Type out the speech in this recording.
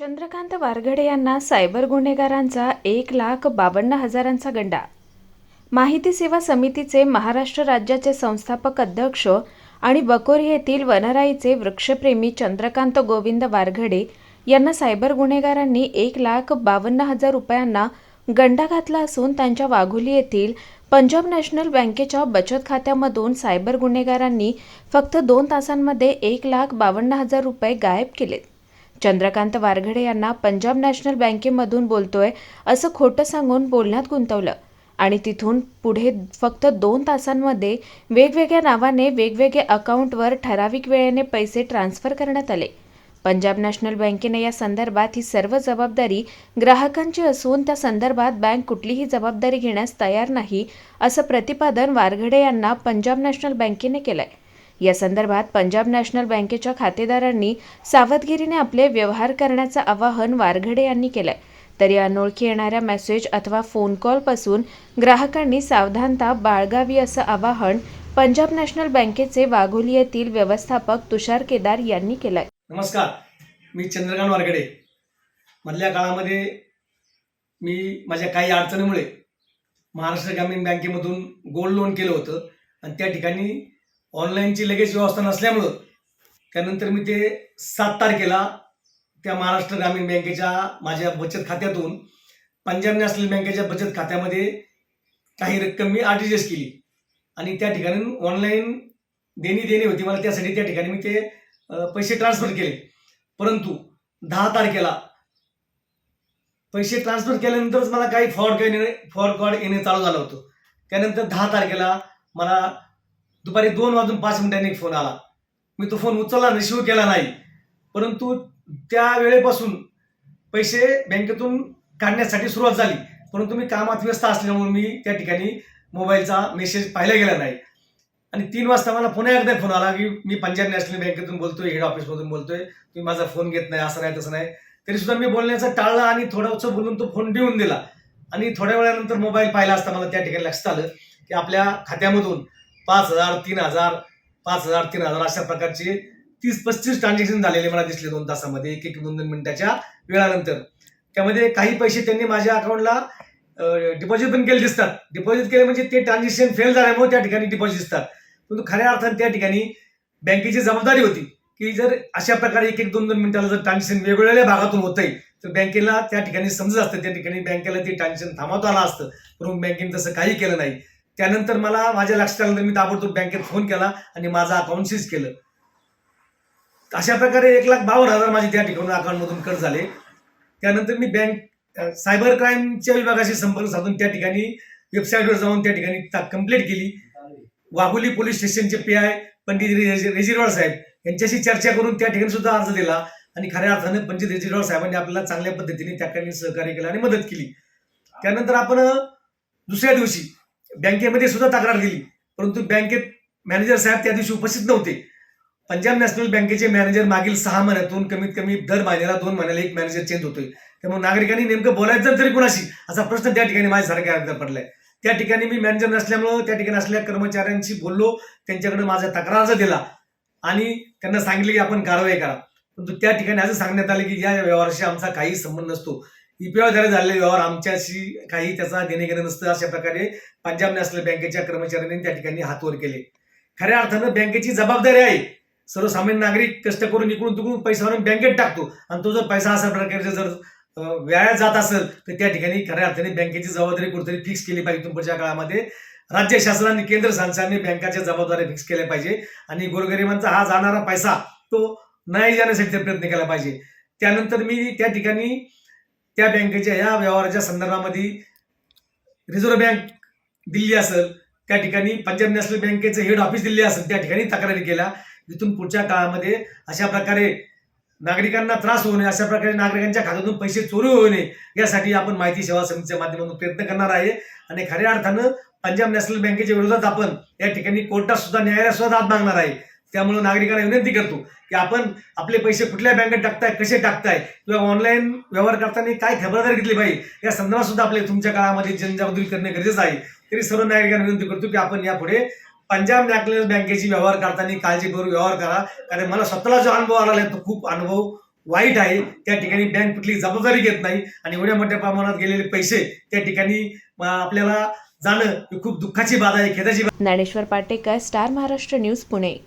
चंद्रकांत वारघडे यांना सायबर गुन्हेगारांचा एक लाख बावन्न हजारांचा गंडा. माहिती सेवा समितीचे महाराष्ट्र राज्याचे संस्थापक अध्यक्ष आणि बकोरी येथील वनराईचे वृक्षप्रेमी चंद्रकांत गोविंद वारघडे यांना सायबर गुन्हेगारांनी एक लाख बावन्न हजार रुपयांना गंडा घातला असून त्यांच्या वाघोली येथील पंजाब नॅशनल बँकेच्या बचत खात्यामधून सायबर गुन्हेगारांनी फक्त दोन तासांमध्ये एक लाख बावन्न हजार रुपये गायब केलेत. चंद्रकांत वारघडे यांना पंजाब नॅशनल बँकेमधून बोलतोय असं खोटं सांगून बोलण्यात गुंतवलं. आणि तिथून पुढे फक्त दोन तासांमध्ये वेगवेगळ्या नावाने वेगवेगळ्या अकाउंटवर ठराविक वेळेने पैसे ट्रान्स्फर करण्यात आले. पंजाब नॅशनल बँकेने या संदर्भात ही सर्व जबाबदारी ग्राहकांची असून त्या संदर्भात बँक कुठलीही जबाबदारी घेण्यास तयार नाही असं प्रतिपादन वारघडे यांना पंजाब नॅशनल बँकेने केलंय. या संदर्भात पंजाब नॅशनल बँकेच्या खातेदारांनी सावधगिरीने आपले व्यवहार करण्याचं आवाहन वारघडे यांनी केलंय. तर या अनोळखी येणाऱ्या मेसेज अथवा फोन कॉलपासून ग्राहकांनी सावधानता बाळगावी असं आवाहन पंजाब नॅशनल बँकेचे वाघोली येथील व्यवस्थापक तुषार केदार यांनी केलंय. नमस्कार. मी चंद्रकांत वारगडे मधल्या काळामध्ये मी माझ्या काही अडचणीमुळे महाराष्ट्र ग्रामीण बँकेमधून गोल्ड लोन केलं होतं. आणि त्या ठिकाणी ऑनलाईनची लगेच व्यवस्था नसल्यामुळं त्यानंतर मी ते सात तारखेला त्या महाराष्ट्र ग्रामीण बँकेच्या माझ्या बचत खात्यातून पंजाब नॅशनल बँकेच्या बचत खात्यामध्ये काही रक्कम मी आर केली. आणि त्या ठिकाणी ऑनलाईन देणी देणी होती. मला त्यासाठी त्या ठिकाणी मी ते पैसे ट्रान्सफर केले. परंतु दहा तारखेला पैसे ट्रान्सफर केल्यानंतरच मला काही फॉर्ड येणे फॉर्ड कॉड येणे चालू झालं होतं. त्यानंतर दहा तारखेला मला दुपारी दोन वाजून पाच मिनिटांनी एक फोन आला. मी तो फोन उचलला रिसिव्ह केला नाही. परंतु त्या वेळेपासून पैसे बँकेतून काढण्यासाठी सुरुवात झाली. परंतु मी कामात व्यस्त असल्यामुळे मी त्या ठिकाणी मोबाईलचा मेसेज पाहिला गेला नाही. आणि तीन वाजता मला पुन्हा एकदा फोन आला की मी पंजाब नॅशनल बँकेतून बोलतोय हेड ऑफिसमधून बोलतोय तुम्ही माझा फोन घेत नाही असं नाही तसं नाही. तरी सुद्धा मी बोलण्याचं टाळला आणि थोडंसं बोलून तो फोन देऊन दिला. आणि थोड्या वेळानंतर मोबाईल पाहिला असता मला त्या ठिकाणी लक्षात आलं की आपल्या खात्यामधून पाच हजार तीन हजार पाच हजार तीन हजार अशा प्रकारचे तीस पस्तीस ट्रान्झॅक्शन झालेले मला दिसले दोन तासामध्ये एक एक दोन दोन मिनिटाच्या वेळानंतर. त्यामध्ये काही पैसे त्यांनी माझ्या अकाउंटला डिपॉझिट पण केले दिसतात. डिपॉझिट केले म्हणजे ते ट्रान्झॅक्शन फेल झाल्यामुळे त्या ठिकाणी डिपॉझिट दिसतात. परंतु खऱ्या अर्थाने त्या ठिकाणी बँकेची जबाबदारी होती की जर अशा प्रकारे एक एक दोन दोन मिनिटाला जर ट्रान्झॅक्शन वेगवेगळ्या भागातून होत आहे तर बँकेला त्या ठिकाणी समजत असतं. त्या ठिकाणी बँकेला ते ट्रान्झॅक्शन थांबवता आलं असतं. परंतु बँकेने तसं काही केलं नाही. त्यानंतर मला माझ्या लक्षात आलं मी ताबडतोब बँकेत फोन केला आणि माझा अकाउंट सीज केलं. अशा प्रकारे एक लाख बावन्न हजार माझे त्या ठिकाणी अकाउंटमधून कट झाले. त्यानंतर मी बँक सायबर क्राईमच्या विभागाशी संपर्क साधून त्या ठिकाणी वेबसाईटवर जाऊन त्या ठिकाणी कंप्लेंट केली. वाघोली पोलीस स्टेशनचे पी आय पंडित रेजिरवाड साहेब यांच्याशी चर्चा करून त्या ठिकाणी सुद्धा अर्ज दिला आणि खऱ्या अर्थाने पंडित रेजिरवाड साहेबांनी आपल्याला चांगल्या पद्धतीने त्या ठिकाणी सहकार्य केलं आणि मदत केली. त्यानंतर आपण दुसऱ्या दिवशी बँकेमध्ये सुद्धा तक्रार दिली परंतु बँकेत मॅनेजर साहेब त्या दिवशी उपस्थित नव्हते. पंजाब नॅशनल बँकेचे मॅनेजर मागील सहा महिन्यातून कमीत कमी दर महिन्याला दोन महिन्याला एक मॅनेजर चेंज होतोय. त्यामुळे नागरिकांनी नेमकं बोलायचं तरी कुणाशी असा प्रश्न त्या ठिकाणी माझ्यासारख्या अर्ज पडलाय. त्या ठिकाणी मी मॅनेजर नसल्यामुळं त्या ठिकाणी असलेल्या कर्मचाऱ्यांशी बोललो त्यांच्याकडे माझा तक्रार दिला आणि त्यांना सांगितले की आपण कारवाई करा. परंतु त्या ठिकाणी असं सांगण्यात आलं की या व्यवहाराशी आमचा काही संबंध नसतो. ईपीआयद्वारे झालेले व्यवहार आमच्याशी काही त्याचा देणे घेणं नसतं. अशा प्रकारे पंजाब नॅशनल बँकेच्या कर्मचाऱ्यांनी त्या ठिकाणी हातवर केले. खऱ्या अर्थानं बँकेची जबाबदारी आहे. सर्वसामान्य नागरिक कष्ट करून इकडून तिकडून पैसा भरून बँकेत टाकतो. आणि तो जर पैसा अशा प्रकारचा जर व्यायात जात असेल तर त्या ठिकाणी खऱ्या अर्थाने बँकेची जबाबदारी कुठेतरी फिक्स केली पाहिजे तुमच्या काळामध्ये. राज्य शासनाने केंद्र शासनाने बँकाच्या जबाबदाऱ्या फिक्स केल्या पाहिजे. आणि गोरगरिबांचा हा जाणारा पैसा तो नाही जाण्यासाठी प्रयत्न केला पाहिजे. त्यानंतर मी त्या ठिकाणी त्या बँकेच्या या व्यवहाराच्या संदर्भामध्ये रिझर्व्ह बँक दिल्ली असेल त्या ठिकाणी पंजाब नॅशनल बँकेचं हेड ऑफिस दिल्ली असेल त्या ठिकाणी तक्रारी केल्या. इथून पुढच्या काळामध्ये अशा प्रकारे नागरिकांना त्रास होऊ नये अशा प्रकारे नागरिकांच्या खात्यातून पैसे चोरी होऊ नये यासाठी आपण माहिती सेवा समितीच्या माध्यमातून प्रयत्न करणार आहे. आणि खऱ्या अर्थानं पंजाब नॅशनल बँकेच्या विरोधात आपण या ठिकाणी कोर्टात सुद्धा न्यायालयात सुद्धा दाद मागणार आहे. त्यामुळे नागरिकांना विनंती करतो की आपण आपले पैसे कुठल्या बँकेत टाकताय कसे टाकताय किंवा ऑनलाईन व्यवहार करताना काय खबरदारी घेतली पाहिजे या संदर्भात सुद्धा आपले तुमच्या काळामध्ये जनजागृती करणे गरजेचं आहे. तरी सर्व नागरिकांना विनंती करतो की आपण यापुढे पंजाब नॅशनल बँकेची व्यवहार करताना काळजीपूर्वक व्यवहार करा. कारण मला स्वतःला जो अनुभव आला आहे तो खूप अनुभव वाईट आहे. त्या ठिकाणी बँक कुठली जबाबदारी घेत नाही आणि एवढ्या मोठ्या प्रमाणात गेलेले पैसे त्या ठिकाणी आपल्याला जाणं ही खूप दुःखाची बाब आहे खेदाची ज्ञानेश्वर पाटेकर स्टार महाराष्ट्र न्यूज पुणे.